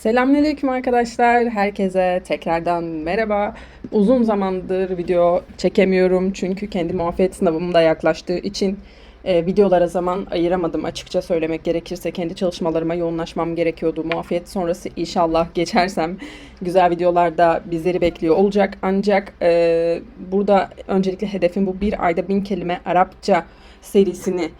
Selamünaleyküm arkadaşlar. Herkese tekrardan merhaba. Uzun zamandır video çekemiyorum çünkü kendi muafiyet sınavım da yaklaştığı için e, videolara zaman ayıramadım açıkça söylemek gerekirse. Kendi çalışmalarıma yoğunlaşmam gerekiyordu. Muafiyet sonrası inşallah geçersem güzel videolar da bizleri bekliyor olacak. Ancak e, burada öncelikle hedefim bu bir ayda bin kelime Arapça serisini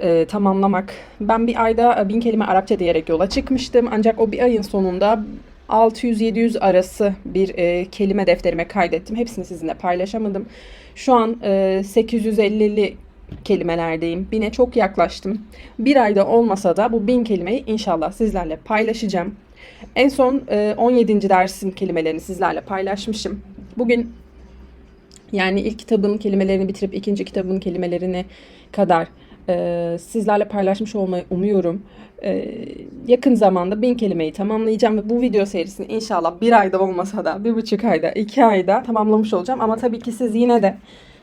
e, tamamlamak. Ben bir ayda e, bin kelime Arapça diyerek yola çıkmıştım. Ancak o bir ayın sonunda 600-700 arası bir e, kelime defterime kaydettim. Hepsini sizinle paylaşamadım. Şu an e, 850'li kelimelerdeyim. Bine çok yaklaştım. Bir ayda olmasa da bu bin kelimeyi inşallah sizlerle paylaşacağım. En son e, 17. dersin kelimelerini sizlerle paylaşmışım. Bugün yani ilk kitabın kelimelerini bitirip ikinci kitabın kelimelerini kadar e, sizlerle paylaşmış olmayı umuyorum. E, yakın zamanda bin kelimeyi tamamlayacağım ve bu video serisini inşallah bir ayda olmasa da bir buçuk ayda, iki ayda tamamlamış olacağım. Ama tabii ki siz yine de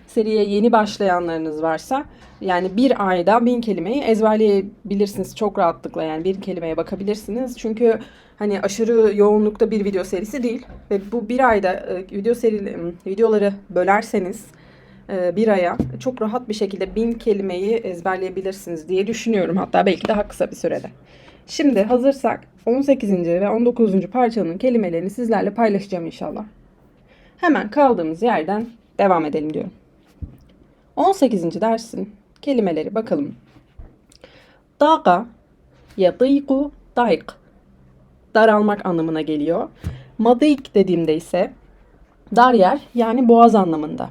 seriye yeni başlayanlarınız varsa yani bir ayda bin kelimeyi ezberleyebilirsiniz çok rahatlıkla yani bir kelimeye bakabilirsiniz. Çünkü hani aşırı yoğunlukta bir video serisi değil ve bu bir ayda e, video seri videoları bölerseniz bir aya çok rahat bir şekilde bin kelimeyi ezberleyebilirsiniz diye düşünüyorum. Hatta belki daha kısa bir sürede. Şimdi hazırsak 18. ve 19. parçanın kelimelerini sizlerle paylaşacağım inşallah. Hemen kaldığımız yerden devam edelim diyorum. 18. dersin kelimeleri bakalım. Daga, yadiku, dayk. Daralmak anlamına geliyor. Madik dediğimde ise dar yer yani boğaz anlamında.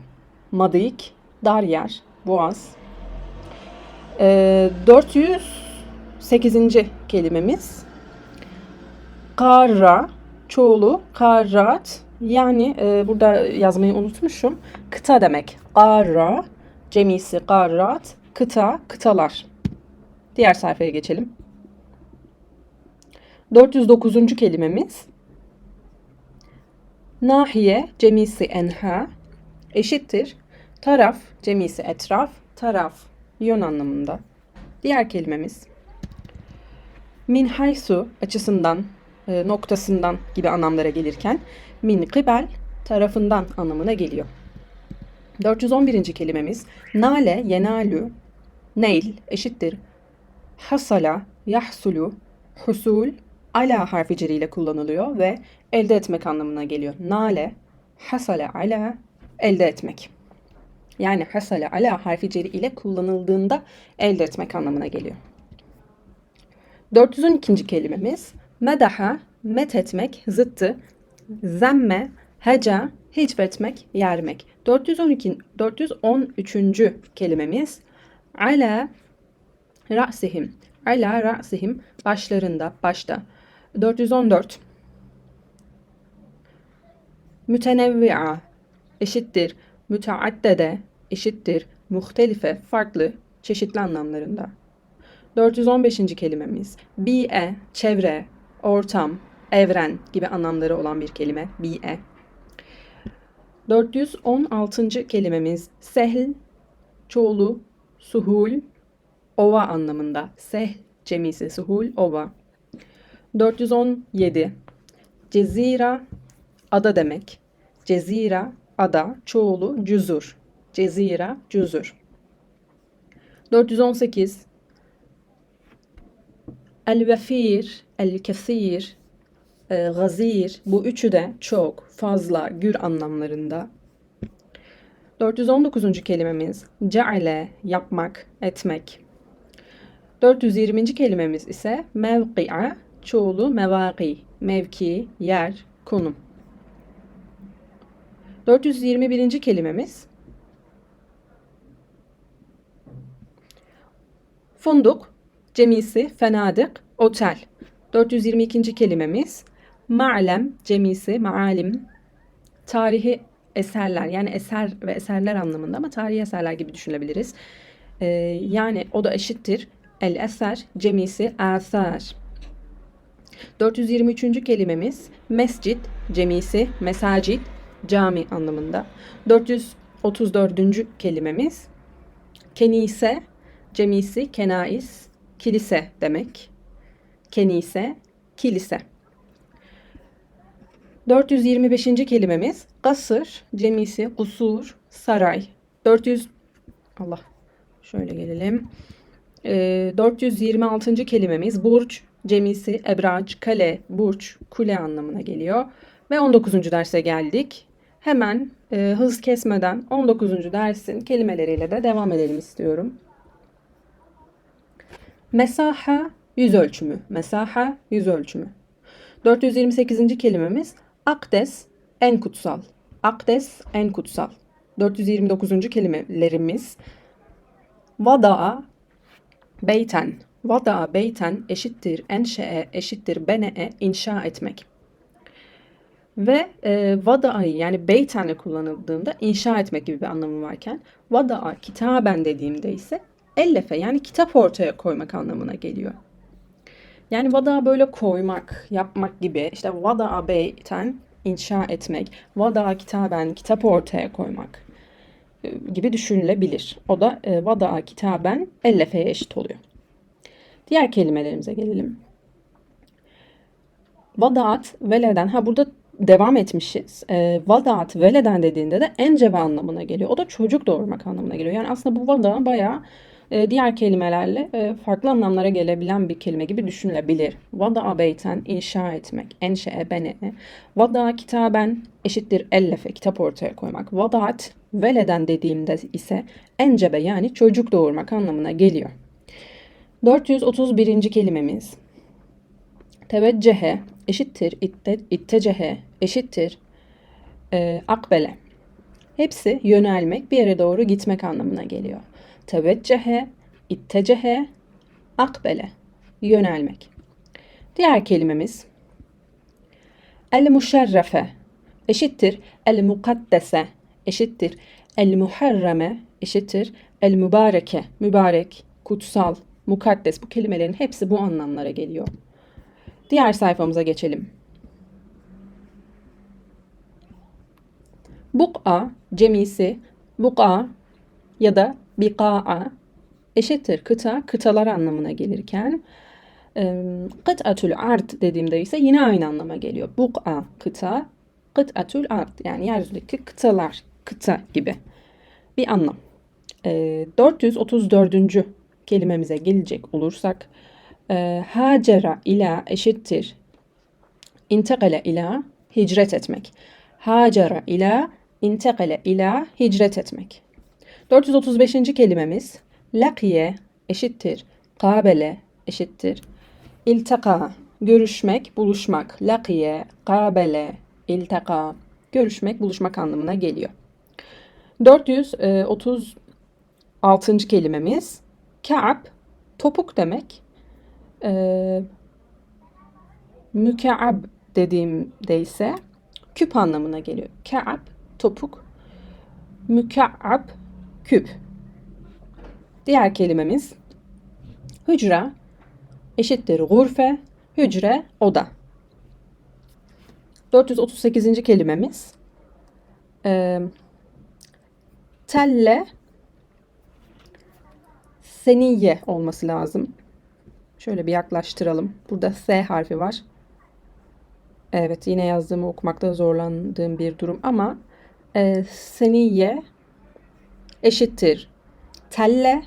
Madik, dar yer, boğaz. Ee, 408. kelimemiz. Karra, çoğulu, karrat. Yani e, burada yazmayı unutmuşum. Kıta demek. Karra, cemisi karrat, kıta, kıtalar. Diğer sayfaya geçelim. 409. kelimemiz. Nahiye, cemisi enha, eşittir. Taraf, cemisi etraf, taraf, yön anlamında. Diğer kelimemiz. Min haysu açısından, e, noktasından gibi anlamlara gelirken min kibel tarafından anlamına geliyor. 411. kelimemiz nale yenalu neil eşittir hasala yahsulu husul ala harfi ile kullanılıyor ve elde etmek anlamına geliyor. Nale hasala ala elde etmek. Yani hasale ala harfi ceri ile kullanıldığında elde etmek anlamına geliyor. 412. kelimemiz medaha met etmek zıttı zemme heca hicvetmek yermek. 412 413. kelimemiz ala ra'sihim ala ra'sihim başlarında başta. 414 mütenevvi'a eşittir müteaddede eşittir muhtelife farklı çeşitli anlamlarında. 415. kelimemiz bi'e çevre, ortam, evren gibi anlamları olan bir kelime bi'e. 416. kelimemiz sehl, çoğulu, suhul, ova anlamında. Seh cemisi suhul, ova. 417. Cezira, ada demek. Cezira, ada, çoğulu, cüzur. Cezira, cüzur. 418. El-vefir, el-kesir, e, gazir bu üçü de çok, fazla, gür anlamlarında. 419. kelimemiz ceale, yapmak, etmek. 420. kelimemiz ise mevki'a, çoğulu mevaki, mevki, yer, konum. 421. kelimemiz funduk, cemisi fenadık, otel. 422. kelimemiz ma'lem, cemisi maalim, tarihi eserler yani eser ve eserler anlamında ama tarihi eserler gibi düşünebiliriz. Ee, yani o da eşittir el eser, cemisi asar. 423. kelimemiz mescit, cemisi mesacit, cami anlamında. 434. kelimemiz kenise, cemisi kenais, kilise demek. Kenise, kilise. 425. kelimemiz kasır, cemisi, kusur, saray. 400 Allah şöyle gelelim. Ee, 426. kelimemiz burç, cemisi, ebraç, kale, burç, kule anlamına geliyor. Ve 19. derse geldik. Hemen e, hız kesmeden 19. dersin kelimeleriyle de devam edelim istiyorum. Mesaha yüz ölçümü. Mesaha yüz ölçümü. 428. kelimemiz akdes en kutsal. Akdes en kutsal. 429. kelimelerimiz vada'a beyten. Vada'a beyten eşittir enşe'e eşittir bene'e inşa etmek. Ve e, vada'yı yani beytenle kullanıldığında inşa etmek gibi bir anlamı varken vada'a kitaben dediğimde ise ellefe yani kitap ortaya koymak anlamına geliyor. Yani vada böyle koymak, yapmak gibi. İşte vada beyten inşa etmek, vada kitaben kitap ortaya koymak e, gibi düşünülebilir. O da e, vada kitaben ellefeye eşit oluyor. Diğer kelimelerimize gelelim. Vadaat veleden. Ha burada devam etmişiz. E, vadaat veleden dediğinde de encebe anlamına geliyor. O da çocuk doğurmak anlamına geliyor. Yani aslında bu vada bayağı e, diğer kelimelerle e, farklı anlamlara gelebilen bir kelime gibi düşünülebilir. Vada beyten inşa etmek, enşe bene. Vada kitaben eşittir ellefe, kitap ortaya koymak. Vadaat veleden dediğimde ise encebe yani çocuk doğurmak anlamına geliyor. 431. kelimemiz. Teveccühe eşittir itte, ittecehe eşittir e, akbele. Hepsi yönelmek, bir yere doğru gitmek anlamına geliyor. Teveccühe, ittecehe, akbele. Yönelmek. Diğer kelimemiz el muşerrefe eşittir el mukaddese eşittir el muharreme eşittir el mübareke mübarek, kutsal, mukaddes bu kelimelerin hepsi bu anlamlara geliyor. Diğer sayfamıza geçelim. Buk'a cemisi buk'a ya da biqa'a eşittir kıta, kıtalar anlamına gelirken kıt'atül ard dediğimde ise yine aynı anlama geliyor. Buk'a kıta, kıt'atül ard yani yeryüzündeki kıtalar, kıta gibi bir anlam. 434. kelimemize gelecek olursak hacera ila eşittir intekale ila hicret etmek. Hacera ila intekale ila hicret etmek. 435. kelimemiz lakiye eşittir kabele eşittir iltaka görüşmek, buluşmak. Lakiye, kabele, iltaka görüşmek, buluşmak anlamına geliyor. 436. kelimemiz Ka'b topuk demek. Ee, mükeab dediğimde ise küp anlamına geliyor. Ka'b topuk. Mükeab küp. Diğer kelimemiz hücre eşittir gurfe, hücre oda. 438. kelimemiz e, telle seniye olması lazım. Şöyle bir yaklaştıralım. Burada S harfi var. Evet yine yazdığımı okumakta zorlandığım bir durum ama e, seniye eşittir telle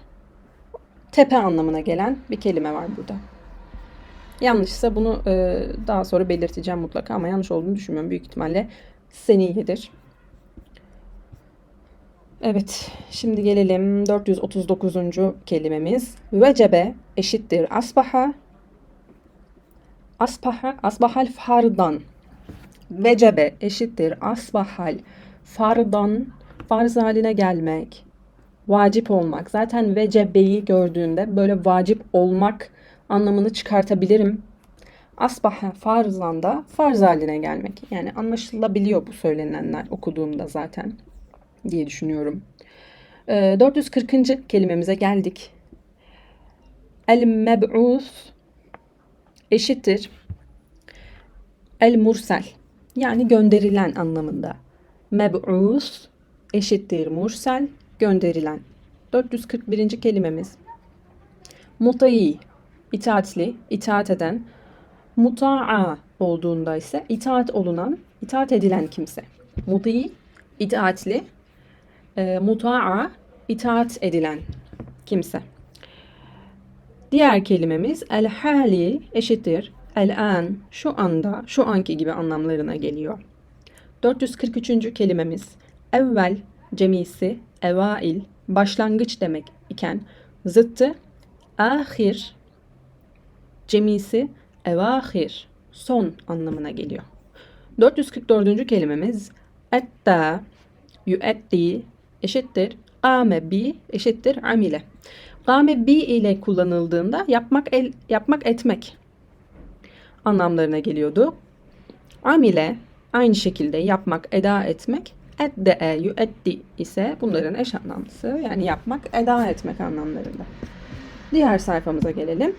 tepe anlamına gelen bir kelime var burada. Yanlışsa bunu e, daha sonra belirteceğim mutlaka ama yanlış olduğunu düşünmüyorum. Büyük ihtimalle seniyedir. Evet, şimdi gelelim 439. kelimemiz. Vecebe eşittir asbaha. Asbaha, asbahal fardan. Vecebe eşittir asbahal fardan. Farz haline gelmek, vacip olmak. Zaten vecebeyi gördüğünde böyle vacip olmak anlamını çıkartabilirim. Asbaha farzan da farz haline gelmek. Yani anlaşılabiliyor bu söylenenler okuduğumda zaten diye düşünüyorum. 440. Ee, kelimemize geldik. El meb'us eşittir el mursel yani gönderilen anlamında. Meb'us eşittir mursel gönderilen. 441. kelimemiz mutayi itaatli, itaat eden. Muta'a olduğunda ise itaat olunan, itaat edilen kimse. Muti, itaatli. E, muta'a, itaat edilen kimse. Diğer kelimemiz el hali eşittir el an şu anda şu anki gibi anlamlarına geliyor. 443. kelimemiz evvel cemisi evail başlangıç demek iken zıttı ahir cemisi evahir son anlamına geliyor. 444. kelimemiz etta yüetti eşittir ame bi eşittir amile. Game bi ile kullanıldığında yapmak el, yapmak etmek anlamlarına geliyordu. Amile aynı şekilde yapmak, eda etmek. Edde, yüetti ise bunların eş anlamlısı. Yani yapmak, eda etmek anlamlarında. Diğer sayfamıza gelelim.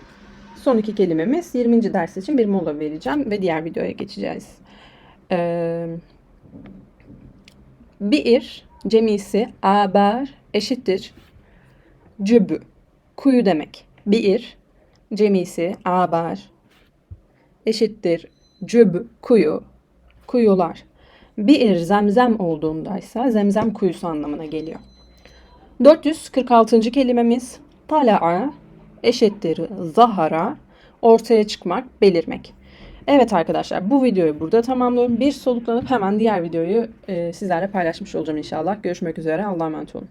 Son iki kelimemiz 20. ders için bir mola vereceğim ve diğer videoya geçeceğiz. Ee, bir cemisi abar eşittir cübü kuyu demek. Bir cemisi abar eşittir cübü kuyu kuyular. Bir zemzem olduğundaysa zemzem kuyusu anlamına geliyor. 446. kelimemiz tala'a eşittir zahara ortaya çıkmak, belirmek. Evet arkadaşlar bu videoyu burada tamamlıyorum. Bir soluklanıp hemen diğer videoyu e, sizlerle paylaşmış olacağım inşallah. Görüşmek üzere. Allah'a emanet olun.